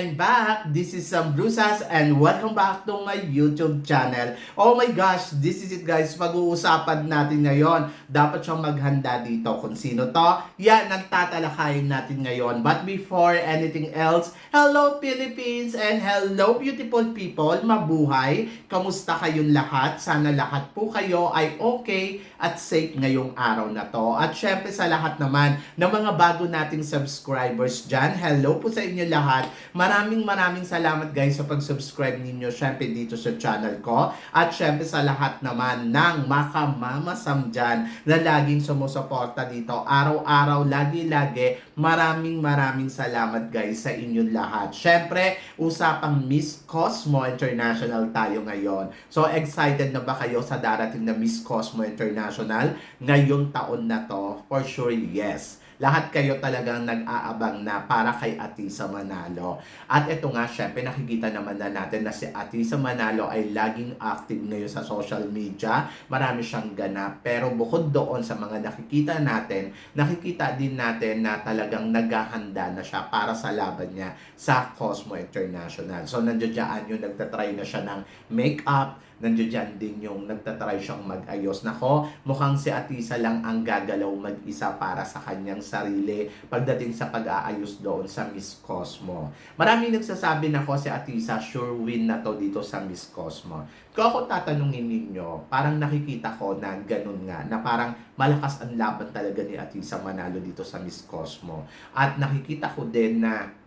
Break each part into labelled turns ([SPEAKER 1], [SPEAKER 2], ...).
[SPEAKER 1] I'm back! This is Sam Brusas and welcome back to my YouTube channel. Oh my gosh! This is it guys! Pag-uusapan natin ngayon. Dapat siyang maghanda dito kung sino to. Yan, nagtatalakayin natin ngayon. But before anything else, hello Philippines and hello beautiful people! Mabuhay! Kamusta kayong lahat? Sana lahat po kayo ay okay at safe ngayong araw na to. At syempre sa lahat naman ng mga bago nating subscribers dyan, hello po sa inyo lahat. Maraming maraming salamat guys sa pag-subscribe ninyo syempre dito sa channel ko. At syempre sa lahat naman ng makamamasam dyan na laging sumusuporta dito. Araw-araw, lagi-lagi. Maraming maraming salamat guys sa inyong lahat. Syempre, usapang Miss Cosmo International tayo ngayon. So excited na ba kayo sa darating na Miss Cosmo International ngayong taon na to? For sure, yes lahat kayo talagang nag-aabang na para kay Atisa Manalo. At ito nga, syempre nakikita naman na natin na si Atisa Manalo ay laging active ngayon sa social media. Marami siyang ganap. Pero bukod doon sa mga nakikita natin, nakikita din natin na talagang naghahanda na siya para sa laban niya sa Cosmo International. So nandiyan yung nagtatry na siya ng makeup, nandiyan din yung nagtatry siyang mag-ayos. Nako, mukhang si Atisa lang ang gagalaw mag-isa para sa kanyang sarili pagdating sa pag-aayos doon sa Miss Cosmo. Marami nagsasabi na ko si Atisa sure win na to dito sa Miss Cosmo. Kung ako tatanungin ninyo, parang nakikita ko na ganun nga, na parang malakas ang laban talaga ni Atisa Manalo dito sa Miss Cosmo. At nakikita ko din na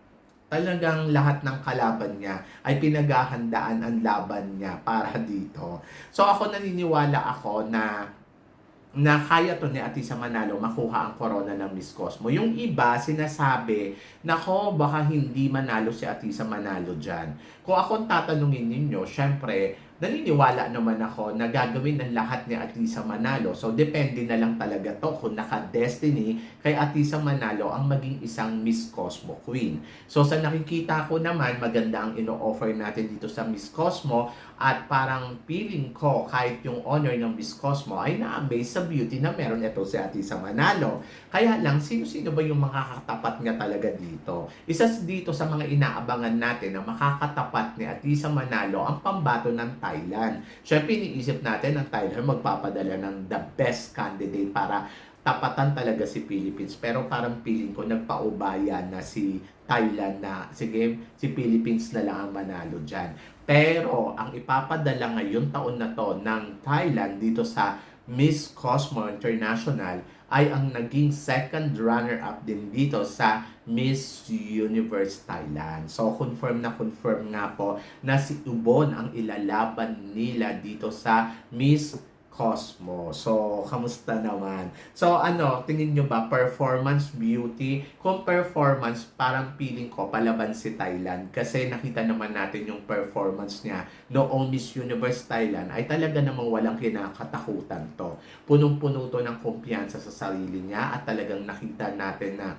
[SPEAKER 1] talagang lahat ng kalaban niya ay pinaghahandaan ang laban niya para dito. So ako naniniwala ako na na kaya to ni Atisa Manalo makuha ang corona ng Miss Cosmo. Yung iba sinasabi, nako baka hindi manalo si Atisa Manalo dyan. Kung akong tatanungin ninyo, syempre, naniniwala naman ako na gagawin ng lahat ni Atisa Manalo. So, depende na lang talaga to kung naka-destiny kay Atisa Manalo ang maging isang Miss Cosmo Queen. So, sa nakikita ko naman, maganda ang ino-offer natin dito sa Miss Cosmo at parang feeling ko kahit yung honor ng Miss Cosmo ay na-amaze sa beauty na meron ito si Atisa Manalo. Kaya lang, sino-sino ba yung makakatapat nga talaga dito? Isa dito sa mga inaabangan natin na makakatapat ni Atisa Manalo ang pambato ng Thailand. Siyempre, iniisip natin ang Thailand magpapadala ng the best candidate para tapatan talaga si Philippines. Pero parang feeling ko nagpaubaya na si Thailand na sige, si Philippines na lang ang manalo dyan. Pero ang ipapadala ngayon taon na to ng Thailand dito sa Miss Cosmo International ay ang naging second runner-up din dito sa Miss Universe Thailand. So, confirm na confirm nga po na si Ubon ang ilalaban nila dito sa Miss Cosmo. So, kamusta naman? So, ano, tingin nyo ba, performance, beauty? Kung performance, parang feeling ko, palaban si Thailand. Kasi nakita naman natin yung performance niya noong Miss Universe Thailand ay talaga namang walang kinakatakutan to. Punong-puno to ng kumpiyansa sa sarili niya at talagang nakita natin na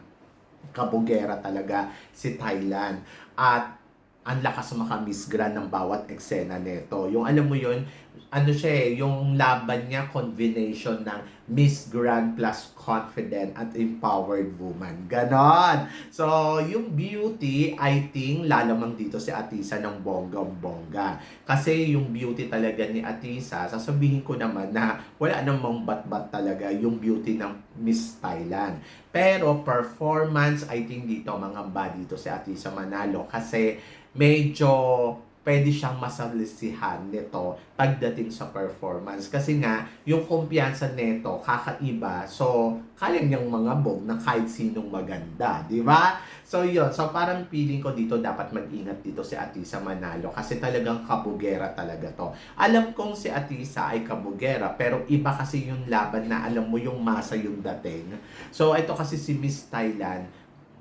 [SPEAKER 1] kabugera talaga si Thailand. At ang lakas maka-miss grand ng bawat eksena nito. Yung alam mo yun, ano siya eh, yung laban niya combination ng Miss Grand plus confident at empowered woman. Ganon. So, yung beauty, I think, lalamang dito si Atisa ng bonggang-bongga. Kasi yung beauty talaga ni Atisa, sasabihin ko naman na wala namang bat-bat talaga yung beauty ng Miss Thailand. Pero performance, I think dito, mga ba dito si Atisa Manalo. Kasi medyo pwede siyang masalisihan nito pagdating sa performance. Kasi nga, yung kumpiyansa nito, kakaiba. So, kaya niyang mga bog na kahit sinong maganda. Di ba? So, yun. So, parang feeling ko dito dapat mag-ingat dito si Atisa Manalo. Kasi talagang kabugera talaga to. Alam kong si Atisa ay kabugera. Pero iba kasi yung laban na alam mo yung masa yung dating. So, ito kasi si Miss Thailand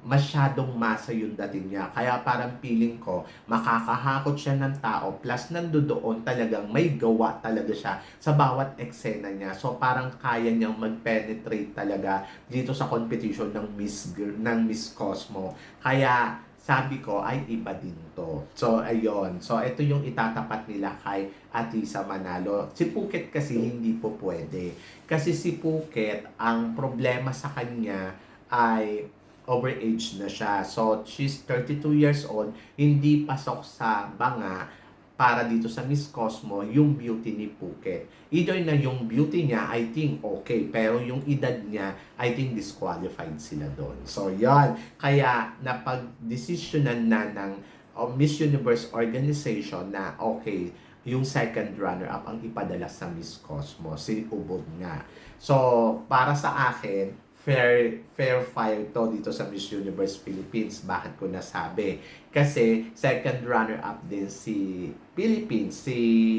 [SPEAKER 1] masyadong masa yung dating niya. Kaya parang feeling ko, makakahakot siya ng tao, plus nandoon talagang may gawa talaga siya sa bawat eksena niya. So parang kaya niyang mag-penetrate talaga dito sa competition ng Miss ng Miss Cosmo. Kaya sabi ko ay iba din to. So ayun. So ito yung itatapat nila kay Atisa Manalo. Si Phuket kasi hindi po pwede. Kasi si Phuket, ang problema sa kanya ay overage na siya. So, she's 32 years old, hindi pasok sa banga para dito sa Miss Cosmo yung beauty ni Phuket. Either na yung beauty niya, I think okay, pero yung edad niya, I think disqualified sila doon. So, yan. Kaya, napag-desisyonan na ng uh, Miss Universe organization na okay, yung second runner-up ang ipadala sa Miss Cosmo, si Ubod nga. So, para sa akin, fair fair fire to dito sa Miss Universe Philippines. Bakit ko nasabi? Kasi second runner-up din si Philippines, si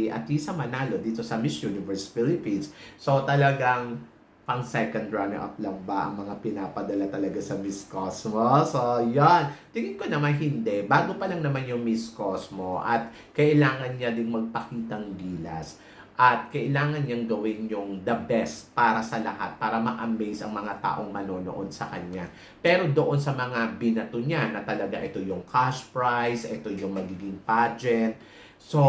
[SPEAKER 1] Atisa Manalo dito sa Miss Universe Philippines. So talagang pang second runner-up lang ba ang mga pinapadala talaga sa Miss Cosmo? So, yan. Tingin ko naman hindi. Bago pa lang naman yung Miss Cosmo at kailangan niya ding magpakitang gilas at kailangan niyang gawin yung the best para sa lahat, para ma-amaze ang mga taong manonood sa kanya. Pero doon sa mga binato niya na talaga ito yung cash prize, ito yung magiging pageant, So,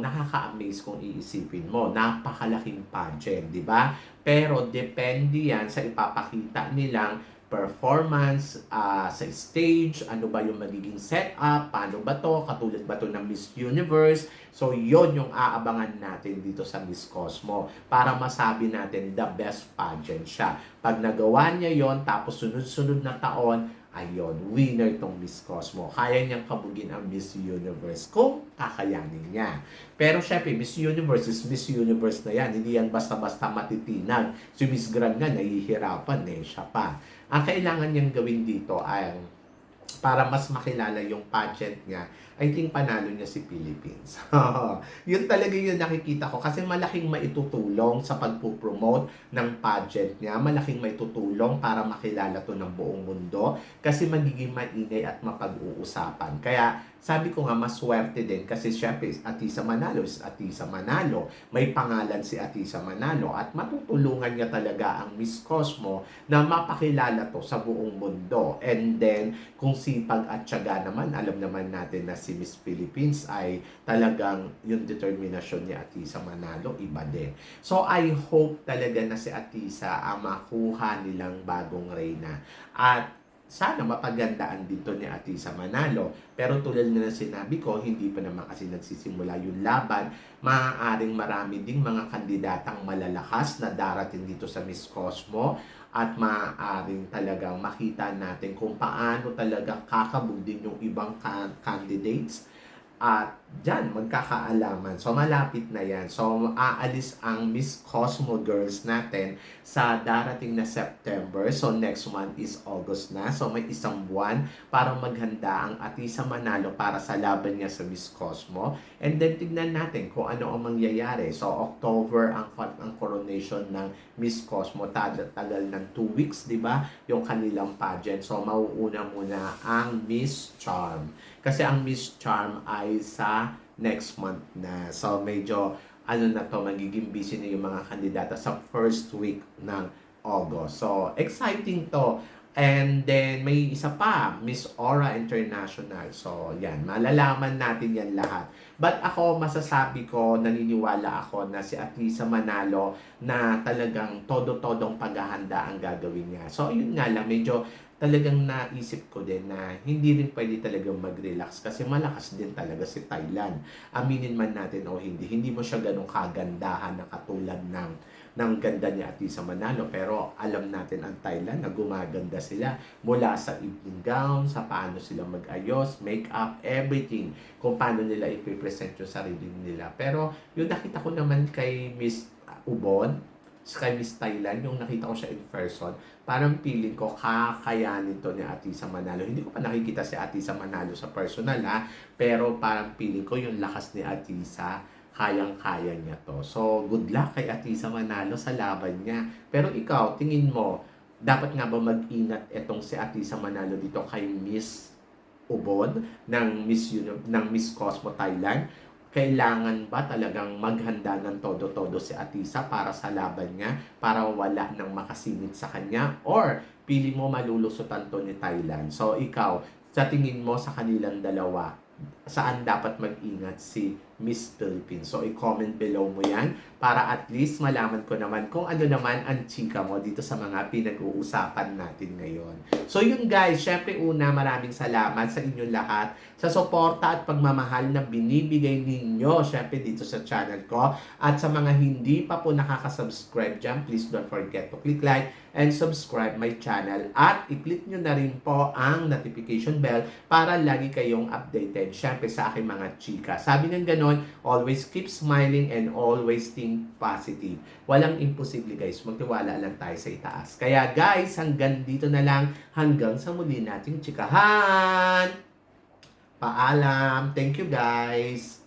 [SPEAKER 1] nakaka-amaze kung iisipin mo. Napakalaking pageant, di ba? Pero depende yan sa ipapakita nilang performance ah, sa stage, ano ba yung magiging setup, paano ba to, katulad ba to ng Miss Universe. So, yon yung aabangan natin dito sa Miss Cosmo para masabi natin the best pageant siya. Pag nagawa niya yon tapos sunod-sunod na taon, ayun, winner tong Miss Cosmo. Kaya niyang kabugin ang Miss Universe kung kakayanin niya. Pero syempre, Miss Universe is Miss Universe na yan. Hindi yan basta-basta matitinag. Si Miss Grand nga, nahihirapan eh, siya pa. Ang kailangan niyang gawin dito ay para mas makilala yung pageant niya, I think panalo niya si Philippines. yun talaga yung nakikita ko kasi malaking maitutulong sa pagpupromote ng pageant niya. Malaking maitutulong para makilala to ng buong mundo kasi magiging maingay at mapag-uusapan. Kaya sabi ko nga maswerte din kasi syempre Atisa Manalo is Atisa Manalo. May pangalan si Atisa Manalo at matutulungan niya talaga ang Miss Cosmo na mapakilala to sa buong mundo. And then kung sipag at tiyaga naman, alam naman natin na si Miss Philippines ay talagang yung determinasyon ni Atisa Manalo, iba din. So I hope talaga na si Atisa ang makuha nilang bagong reyna. At sana mapagandaan dito ni Atisa Manalo. Pero tulad na sinabi ko, hindi pa naman kasi nagsisimula yung laban. Maaaring marami ding mga kandidatang malalakas na darating dito sa Miss Cosmo at maaaring talagang makita natin kung paano talaga kakabog din yung ibang candidates at dyan, magkakaalaman. So, malapit na yan. So, aalis ang Miss Cosmo Girls natin sa darating na September. So, next month is August na. So, may isang buwan para maghanda ang Atisa Manalo para sa laban niya sa Miss Cosmo. And then, tignan natin kung ano ang mangyayari. So, October ang, ang coronation ng Miss Cosmo. Tagal, tagal ng two weeks, di ba? Yung kanilang pageant. So, mauuna muna ang Miss Charm. Kasi ang Miss Charm ay sa next month na. So, medyo ano na to, magiging busy na yung mga kandidata sa first week ng August. So, exciting to. And then, may isa pa, Miss Aura International. So, yan, malalaman natin yan lahat. But ako, masasabi ko, naniniwala ako na si Atisa Manalo na talagang todo-todong paghahanda ang gagawin niya. So, yun nga lang, medyo talagang naisip ko din na hindi rin pwede talagang mag-relax kasi malakas din talaga si Thailand. Aminin man natin o hindi, hindi mo siya ganun kagandahan na katulad ng ng ganda ni Atisa Manalo pero alam natin ang Thailand na gumaganda sila mula sa evening gown, sa paano sila mag-ayos, make-up, everything kung paano nila ipipresent yung sarili nila. Pero yung nakita ko naman kay Miss Ubon, sa kay Miss Thailand, yung nakita ko siya in person, parang feeling ko kakayanin to ni Atisa Manalo. Hindi ko pa nakikita si Atisa Manalo sa personal ha, pero parang feeling ko yung lakas ni Atisa, kayang-kaya niya to. So, good luck kay Atisa Manalo sa laban niya. Pero ikaw, tingin mo, dapat nga ba mag-ingat itong si Atisa Manalo dito kay Miss Ubod ng Miss ng Miss Cosmo Thailand? Kailangan ba talagang maghanda ng todo-todo si Atisa para sa laban niya para wala nang makasingit sa kanya? Or pili mo malulusutan to ni Thailand? So ikaw, sa tingin mo sa kanilang dalawa, saan dapat mag-ingat si Miss Philippines. So, i-comment below mo yan para at least malaman ko naman kung ano naman ang chika mo dito sa mga pinag-uusapan natin ngayon. So yun guys, syempre una maraming salamat sa inyong lahat sa suporta at pagmamahal na binibigay ninyo syempre dito sa channel ko. At sa mga hindi pa po nakaka-subscribe dyan, please don't forget to click like and subscribe my channel. At i-click nyo na rin po ang notification bell para lagi kayong updated syempre sa aking mga chika. Sabi ng ganon, always keep smiling and always think positive. Walang imposible guys, magtiwala lang tayo sa itaas. Kaya guys, hanggang dito na lang, hanggang sa muli nating chikahan! Paalam. Thank you guys.